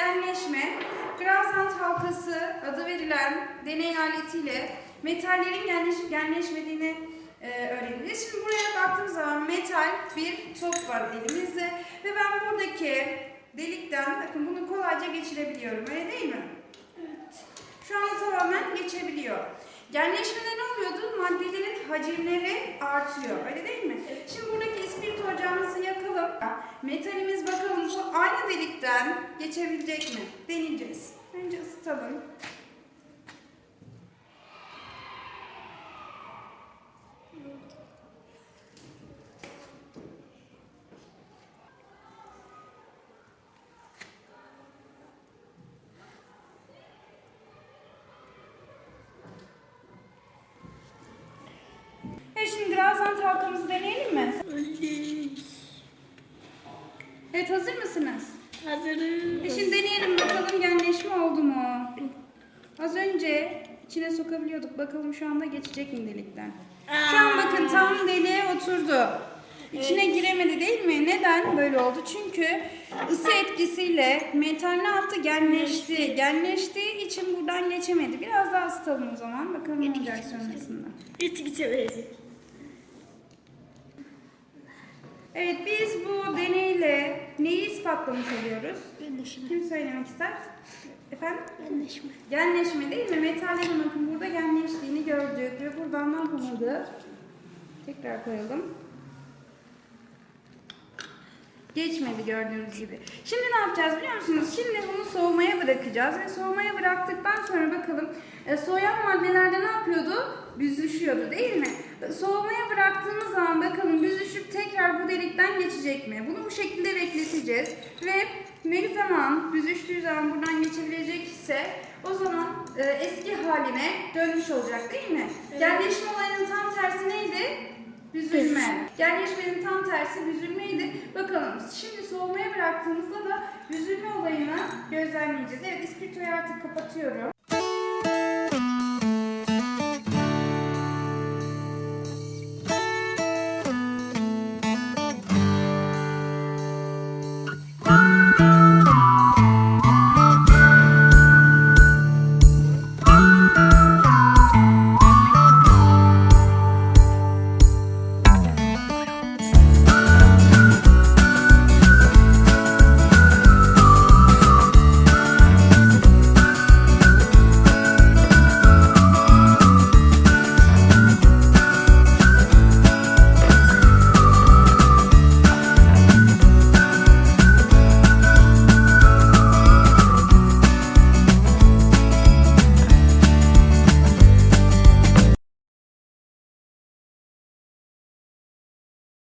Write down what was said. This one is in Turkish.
genleşme, Fransant halkası adı verilen deney aletiyle metallerin genleş, genleşmediğini e, öğreneceğiz. Şimdi buraya baktığımız zaman metal bir top var elimizde ve ben buradaki delikten bakın bunu kolayca geçirebiliyorum öyle değil mi? Evet. Şu anda tamamen geçebiliyor. Genleşmede ne oluyordu? Maddelerin hacimleri artıyor öyle değil mi? Evet. Şimdi buradaki ispirit ocağımızı yakalım. Metalimiz delikten geçebilecek mi? Deneyeceğiz. Önce ısıtalım. Evet şimdi birazdan talkamızı deneyelim mi? Evet hazır mısınız? Hazırım. E şimdi deneyelim bakalım genleşme oldu mu? Az önce içine sokabiliyorduk. Bakalım şu anda geçecek mi delikten? Şu an bakın tam deliğe oturdu. İçine giremedi değil mi? Neden böyle oldu? Çünkü ısı etkisiyle metal ne yaptı? Genleşti. Genleştiği için buradan geçemedi. Biraz daha ısıtalım o zaman. Bakalım ne olacak sonrasında. Hiç geçemeyecek. Evet biz bu deneyle neyi ispatlamış oluyoruz? Kim söylemek ister? Efendim? Genleşme. Genleşme değil mi? Metallerin bakın burada genleştiğini gördük ve buradan ne yapamadı? Tekrar koyalım. Geçmedi gördüğünüz gibi. Şimdi ne yapacağız biliyor musunuz? Şimdi bunu soğumaya bırakacağız ve soğumaya bıraktıktan sonra bakalım e, soğuyan maddelerde ne yapıyordu? Büzüşüyordu değil mi? Soğumaya bıraktığımız zaman bakalım büzüşüp tekrar bu delikten geçecek mi? Bunu bu şekilde bekleteceğiz ve ne zaman büzüştüğü zaman buradan geçebilecek ise o zaman e, eski haline dönmüş olacak değil mi? Genleşme olayının tam tersi neydi? Büzülme. Genleşmenin tam tersi büzülmeydi. Bakalım şimdi soğumaya bıraktığımızda da büzülme olayını gözlemleyeceğiz. Evet ispirtoyu artık kapatıyorum.